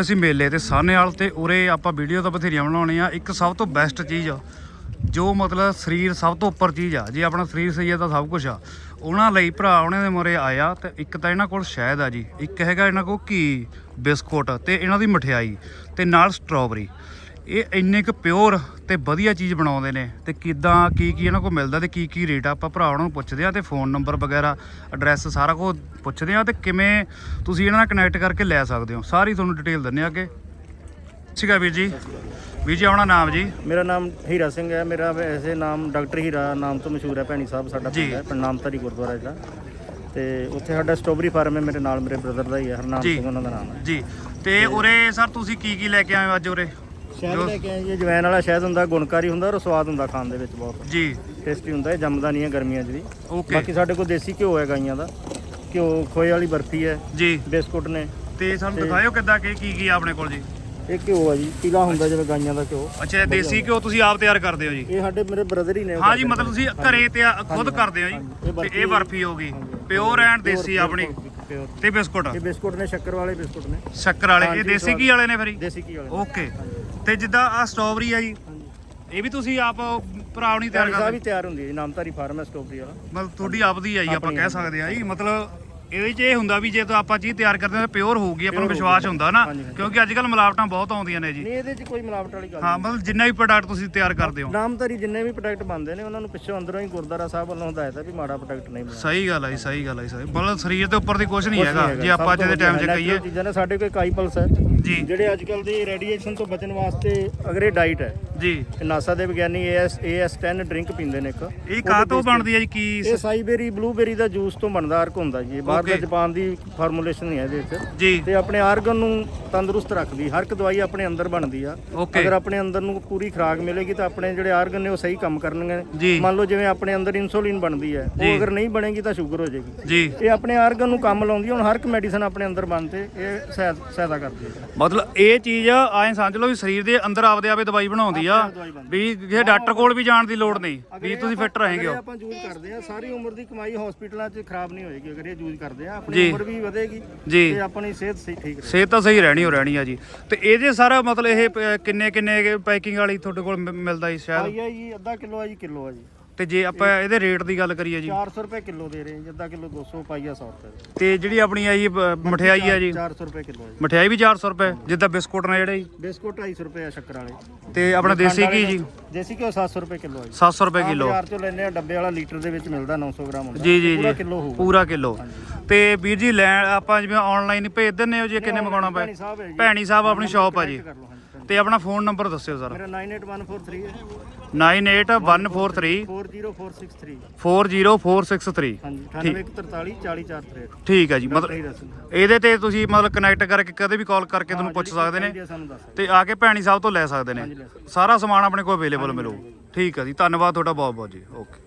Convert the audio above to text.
ਅਸੀਂ ਮੇਲੇ ਤੇ ਸਾਹਨੇਵਾਲ ਤੇ ਉਰੇ ਆਪਾਂ ਵੀਡੀਓ ਤਾਂ ਬਥੇਰੀਆਂ ਬਣਾਉਣੇ ਆ। ਇੱਕ ਸਭ ਤੋਂ ਬੈਸਟ ਚੀਜ਼ ਆ, ਜੋ ਮਤਲਬ ਸਰੀਰ ਸਭ ਤੋਂ ਉੱਪਰ ਚੀਜ਼ ਆ। ਜੇ ਆਪਣਾ ਸਰੀਰ ਸਹੀ ਹੈ ਤਾਂ ਸਭ ਕੁਝ ਆ। ਉਹਨਾਂ ਲਈ ਭਰਾ ਉਹਨਾਂ ਦੇ ਮੋਰੇ ਆਇਆ ਤੇ ਇੱਕ ਤਾਂ ਇਹਨਾਂ ਕੋਲ ਸ਼ਹਿਦ ਆ ਜੀ। ਇੱਕ ਹੈਗਾ ਇਹਨਾਂ ਕੋਲ ਘੀ, ਬਿਸਕੁਟ ਤੇ ਇਹਨਾਂ ਦੀ ਮਠਿਆਈ ਤੇ ਨਾਲ ਸਟ੍ਰਾਬੇਰੀ ਇਹ ਇੰਨੇ ਕੁ ਪਿਓਰ ਤੇ ਵਧੀਆ ਚੀਜ਼ ਬਣਾਉਂਦੇ ਨੇ ਤੇ ਕਿਦਾਂ ਕੀ ਕੀ ਇਹਨਾਂ ਕੋਲ ਮਿਲਦਾ ਤੇ ਕੀ ਕੀ ਰੇਟ ਆ? ਆਪਾਂ ਭਰਾ ਉਹਨਾਂ ਨੂੰ ਪੁੱਛਦੇ ਆ ਤੇ ਫੋਨ ਨੰਬਰ ਵਗੈਰਾ ਐਡਰੈਸ ਸਾਰਾ ਕੁਝ ਪੁੱਛਦੇ ਆ ਤੇ ਕਿਵੇਂ ਤੁਸੀਂ ਇਹਨਾਂ ਨਾਲ ਕਨੈਕਟ ਕਰਕੇ ਲੈ ਸਕਦੇ ਹੋ। ਸਾਰੀ ਤੁਹਾਨੂੰ ਡਿਟੇਲ ਦਿੰਨੇ ਆ ਅੱਗੇ। ਠੀਕ ਹੈ ਵੀਰ ਜੀ। ਵੀਰ ਜੀ ਆਪਣਾ ਨਾਮ ਜੀ। ਮੇਰਾ ਨਾਮ ਹੀਰਾ ਸਿੰਘ ਹੈ। ਮੇਰਾ ਵੈਸੇ ਨਾਮ ਡਾਕਟਰ ਹੀਰਾ ਨਾਮ ਤੋਂ ਮਸ਼ਹੂਰ ਹੈ ਭੈਣੀ ਸਾਹਿਬ ਸਾਡਾ। ਪਿੰਡ ਹੈ। ਪਿੰਡ ਨਾਮਧਾਰੀ ਗੁਰਦੁਆਰਾ ਜਿਹੜਾ। ਤੇ ਉੱਥੇ ਸਾਡਾ ਸਟ੍ਰਾਬੇਰੀ ਫਾਰਮ ਹੈ। ਮੇਰੇ ਨਾਲ ਮੇਰੇ ਬ੍ਰਦਰ ਦਾ ਹੀ ਹੈ। ਹਰਨਾਮ। ਸਿੰਘ ਉਹਨਾਂ ਦਾ ਨਾਮ ਹੈ। ਜੀ। ਤੇ ਉਰੇ ਸਰ ਤੁਸੀਂ ਕੀ ਕੀ ਲੈ ਕੇ ਆਏ ਹੋ ਅੱਜ ਉਰੇ? ਸ਼ਹਿਦ ਲੈ ਕੇ ਆਏ ਜੀ। ਜਵੈਨ ਵਾਲਾ ਸ਼ਹਿਦ ਹੁੰਦਾ ਗੁਣਕਾਰੀ ਹੁੰਦਾ ਔਰ ਸਵਾਦ ਹੁੰਦਾ ਖਾਣ ਦੇ ਵਿੱਚ ਬਹੁਤ। ਜੀ। ਟੇਸਟੀ ਹੁੰਦਾ ਹੈ ਜੰਮਦਾ ਨਹੀਂ ਹੈ ਗਰਮੀਆਂ 'ਚ ਵੀ। ਓਕੇ ਬਾਕੀ ਸਾਡੇ ਕੋਲ ਦੇਸੀ ਘਿਓ ਹੈ ਗਾਈਆਂ ਦਾ। ਘਿਓ ਖੋਏ ਵਾਲੀ ਬਰਫੀ ਹੈ। ਜੀ। ਬਿਸਕੁਟ ਨੇ। ਤੇ ਸਾਨੂੰ ਦਿਖਾਇਓ ਕਿੱਦਾਂ ਕਿ ਕੀ ਕੀ ਆ ਆਪਣੇ ਕੋਲ ਜੀ? ਇਹ ਘਿਓ ਹੈ ਜੀ ਪੀਲਾ ਹੁੰਦਾ ਜਿਵੇਂ ਗਾਈਆਂ ਦਾ ਘਿਓ। ਅੱਛਾ ਇਹ ਦੇਸੀ ਘਿਓ ਤੁਸੀਂ ਆਪ ਤਿਆਰ ਕਰਦੇ ਹੋ ਜੀ? ਇਹ ਸਾਡੇ ਮੇਰੇ ਬ੍ਰਦਰ ਹੀ ਨੇ ਉਹ ਹਾਂ ਜੀ ਮਤਲਬ। ਤੁਸੀਂ। ਘਰੇ ਤੇ ਖੁਦ ਕਰਦੇ ਹੋ ਜੀ। ਇਹ ਤੇ ਇਹ ਬਰਫੀ ਹੋਗੀ ਹਾਂਜੀ। ਪਿਓਰ ਐਂਡ ਦੇਸੀ ਆਪਣੀ। ਤੇ ਬਿਸਕੁਟ? ਇਹ ਬਿਸਕੁਟ ਨੇ ਸ਼ੱਕਰ ਵਾਲੇ ਬਿਸਕੁਟ ਨੇ। ਸ਼ੱਕਰ ਵਾਲੇ ਇਹ ਦੇਸੀ। ਘੀ ਵਾਲੇ ਨੇ ਫਿਰ ਜੀ? ਦੇਸੀ ਘੀ ਵਾਲੇ ਓਕੇ ਤੇ ਜਿੱਦਾਂ ਆ ਸਟ੍ਰਾਬੇਰੀ ਆ ਜੀ ਇਹ ਵੀ ਤੁਸੀਂ ਆਪ ਭਰਾ ਨਹੀਂ ਤਿਆਰ ਕਰਦੇ? ਹੀ ਤਿਆਰ ਹੁੰਦੀ ਹੈ ਜੀ ਨਾਮਧਾਰੀ ਫਾਰਮ ਹੈ ਸਟ੍ਰਾਬੇਰੀ ਵਾਲਾ। ਮਤਲਬ ਤੁਹਾਡੀ ਆਪਦੀ ਆ ਜੀ ਆਪਾਂ ਕਹਿ। ਸਕਦੇ ਆ ਜੀ ਮਤਲਬ ਇਹਦੇ 'ਚ ਇਹ ਹੁੰਦਾ ਵੀ ਜੇ ਤਾਂ ਆਪਾਂ ਚੀਜ਼ ਤਿਆਰ ਕਰਦੇ ਹਾਂ ਤਾਂ ਪਿਓਰ ਹੋਊਗੀ ਆਪਾਂ ਨੂੰ ਵਿਸ਼ਵਾਸ। ਹੁੰਦਾ ਨਾ। ਕਿਉਂਕਿ ਅੱਜ ਕੱਲ ਮਿਲਾਵਟਾਂ ਬਹੁਤ ਆਉਂਦੀਆਂ ਨੇ ਜੀ। ਨਹੀਂ ਇਹਦੇ 'ਚ ਕੋਈ ਮਿਲਾਵਟ ਵਾਲੀ ਗੱਲ ਹਾਂ ਮਤਲਬ ਜਿੰਨਾ ਵੀ ਪ੍ਰੋਡਕਟ ਤੁਸੀਂ ਤਿਆਰ ਕਰਦੇ ਹੋ। ਨਾਮਧਾਰੀ ਜਿੰਨੇ ਵੀ ਪ੍ਰੋਡਕਟ ਬਣਦੇ ਨੇ ਉਹਨਾਂ ਨੂੰ ਪਿੱਛੋਂ ਅੰਦਰੋਂ ਹੀ ਗੁਰਦਾਰਾ ਸਾਹਿਬ ਵੱਲੋਂ ਹਦਾਇਤ ਹੈ ਵੀ ਮਾੜਾ ਪ੍ਰੋਡਕਟ ਨਹੀਂ ਬਣਾਉਣਾ। ਸਹੀ ਗੱਲ ਹੈ ਜੀ ਸਹੀ ਗੱਲ ਹੈ ਸਹੀ। ਮਤਲਬ ਸਰੀਰ ਦੇ ਉੱਪਰ ਦੀ ਕੁਝ ਨਹੀਂ ਹੈਗਾ ਜੇ ਆਪਾਂ ਅੱਜ ਦੇ ਟਾਈਮ 'ਚ ਕਹੀਏ। ਚੀਜ਼ਾਂ ਨੇ ਸਾਡੇ ਕੋਲ ਕਾਈ ਪਲਸ ਹੈ। ਜੀ ਜਿਹੜੇ ਅੱਜ ਕੱਲ ਦੇ ਰੇਡੀਏਸ਼ਨ ਤੋਂ ਬਚਣ ਵਾਸਤੇ ਅਗਰ ਇਹ ਡਾਈਟ ਹੈ। ਜੀ। ਇਹ ਨਾਸਾ ਦੇ ਵਿਗਿਆਨੀ AS AS10 ਡਰਿੰਕ ਪੀਂਦੇ ਨੇ ਇੱਕ। ਇਹ ਕਾਹ ਤੋਂ ਬਣਦੀ ਹੈ ਜੀ? ਕੀ ਇਹ ਸਾਈਬੇਰੀ ਬਲੂਬੇਰੀ ਦਾ ਜੂਸ ਤੋਂ ਬਣਦਾ ਅਰਕ ਹੁੰਦਾ ਜੀ। ਇਹ ਬਾਹਰ ਦਾ. ਜਾਪਾਨ ਦੀ ਫਾਰਮੂਲੇਸ਼ਨ ਨਹੀਂ ਹੈ ਇਹਦੇ ਵਿੱਚ। ਜੀ। ਤੇ ਆਪਣੇ ਆਰਗਨ ਨੂੰ ਤੰਦਰੁਸਤ ਰੱਖਦੀ। ਹਰ ਇੱਕ ਦਵਾਈ ਆਪਣੇ ਅੰਦਰ ਬਣਦੀ ਆ। ਅਗਰ ਆਪਣੇ ਅੰਦਰ ਨੂੰ ਪੂਰੀ ਖੁਰਾਕ ਮਿਲੇਗੀ ਤਾਂ ਆਪਣੇ ਜਿਹੜੇ ਆਰਗਨ ਨੇ ਉਹ ਸਹੀ ਕੰਮ ਕਰਨਗੇ। ਮੰਨ ਲਓ ਜਿਵੇਂ ਆਪਣੇ ਅੰਦਰ ਇਨਸੂਲਿਨ ਬਣਦੀ ਹੈ। ਉਹ ਅਗਰ ਨਹੀਂ ਬਣੇਗੀ ਤਾਂ ਸ਼ੂਗਰ ਹੋ ਜਾਏਗੀ। ਜੀ। ਇਹ ਆਪਣੇ ਆਰਗਨ ਨੂੰ ਕੰਮ ਲਾਉਂਦੀ ਹੁਣ ਹਰ ਇੱਕ ਮੈਡੀਸਨ ਆਪਣੇ ਅੰਦਰ ਬਣਦੇ ਇਹ ਸਹਾਇ- ਸਹਾਇਤਾ ਕਰਦੀ ਹੈ। ਮਤਲਬ ਇਹ ਚੀਜ਼ ਐਂ ਸਮਝ ਲਓ ਵੀ ਸਰੀਰ ਦੇ ਅੰਦਰ ਆਪਦੇ ਆਪੇ ਦਵਾਈ ਬਣਾਉਂਦੀ ਆ ਵੀ ਕਿਸੇ ਡਾਕਟਰ ਕੋਲ ਵੀ ਜਾਣ ਦੀ ਲੋੜ ਨਹੀਂ ਵੀ ਤੁਸੀਂ ਫਿੱਟ ਰਹੇਗੇ ਹੋ। ਆਪਾਂ ਯੂਜ਼ ਕਰਦੇ ਆ ਸਾਰੀ ਉਮਰ ਦੀ ਕਮਾਈ ਹਸਪੀਟਲਾਂ 'ਚ ਖਰਾਬ ਨਹੀਂ ਹੋਏਗੀ ਅਗਰ ਇਹ ਯੂਜ਼ ਕਰਦੇ ਆ। ਆਪਣੀ ਉਮਰ ਵੀ ਵਧੇਗੀ ਤੇ ਆਪਣੀ ਸਿਹਤ ਸਹੀ ਠੀਕ ਰਹੇ ਸਿਹਤ ਤਾਂ ਸਹੀ ਰਹਿਣੀ ਹੋ ਰਹਿਣੀ ਆ ਜੀ। ਤੇ ਇਹਦੇ ਸਾਰਾ ਮਤਲਬ ਇਹ ਕਿੰਨੇ ਕਿੰਨੇ ਪੈਕਿੰਗ ਵਾਲੀ ਤੁਹਾਡੇ ਕੋਲ ਮਿਲਦਾ ਜੀ ਸ਼ਾਇਦ? ਪਾਈਆ ਜੀ ਅੱਧਾ ਕਿਲੋ ਆ ਜੀ ਕਿਲੋ ਆ ਜੀ। ਤੇ ਜੇ ਆਪਾਂ ਇਹਦੇ ਰੇਟ ਦੀ ਗੱਲ ਕਰੀਏ ਜੀ। 400 ਰੁਪਏ ਕਿਲੋ ਦੇ ਰਹੇ ਹਾਂ ਜੀ ਅੱਧਾ ਕਿਲੋ 200 ਪਾਈਆ 100 ਰੁਪਏ। ਤੇ ਜਿਹੜੀ ਆਪਣੀ ਆ ਜੀ ਬ- ਮਠਿਆਈ ਆ ਜੀ। 400 ਰੁਪਏ ਕਿਲੋ ਹੈ ਜੀ। ਮਠਿਆਈ ਵੀ 400 ਰੁਪਏ ਜਿੱਦਾਂ ਬਿਸਕੁਟ ਨੇ ਜਿਹੜੇ ਜੀ। ਬਿਸਕੁਟ 250 ਰੁਪਏ ਆ ਸ਼ੱਕਰ ਵਾਲੇ। ਤੇ ਆਪਣਾ ਦੇਸੀ ਘੀ ਜੀ। ਦੇਸੀ ਘਿਓ 700 ਰੁਪਏ ਕਿਲੋ ਹੈ ਜੀ। 700 ਰੁਪਏ ਕਿਲੋ। ਬਾਜ਼ਾਰ ਚੋਂ ਲੈਨੇ ਆ ਡੱਬੇ ਵਾਲਾ ਲੀਟਰ ਦੇ ਵਿੱਚ ਮਿਲਦਾ 900 ਗ੍ਰਾਮ ਹੁੰਦਾ। ਜੀ ਜੀ ਪੂਰਾ ਜੀ। ਕਿਲੋ ਹੋਊਗਾ। ਪੂਰਾ ਕਿਲੋ। ਤੇ ਵੀਰ ਜੀ ਲੈਣ ਆਪਾਂ ਜਿਵੇਂ ਆਨਲਾਈਨ ਭੇਜ ਦਿੰਨੇ ਹੋ ਜੇ ਕਿੰਨੇ ਮੰਗਾਉਣਾ ਪਏ? ਭੈਣੀ ਸਾਹਿਬ ਹੈ ਜੀ। ਭੈਣੀ ਸਾਹਿਬ ਆਪਣੀ ਸ਼ਾਪ ਆ ਜੀ। ਕਰ ਲਓ ਹਾਂਜੀ। ਭੈਣੀ। ਤੇ ਆਪਣਾ ਫੋਨ ਨੰਬਰ ਦੱਸਿਓ ਸਰ ਮੇਰਾ 98143 ਹੈ 98143 40463 40463 ਹਾਂਜੀ ਠੀਕ 9843 40463 ਠੀਕ ਹੈ ਜੀ ਮਤਲਬ ਇਹਦੇ ਤੇ ਤੁਸੀਂ ਮਤਲਬ ਕਨੈਕਟ ਕਰਕੇ ਕਦੇ ਵੀ ਕਾਲ ਕਰਕੇ ਤੁਹਾਨੂੰ ਪੁੱਛ ਸਕਦੇ ਨੇ ਤੇ ਆ ਕੇ ਭੈਣੀ ਸਾਹਿਬ ਤੋਂ ਲੈ ਸਕਦੇ ਨੇ। ਸਾਰਾ ਸਮਾਨ ਆਪਣੇ ਕੋਲ ਅਵੇਲੇਬਲ ਮਿਲੂ ਠੀਕ ਹੈ ਜੀ ਧੰਨਵਾਦ ਤੁਹਾਡਾ ਬਹੁਤ ਬਹੁਤ ਜੀ ਓਕੇ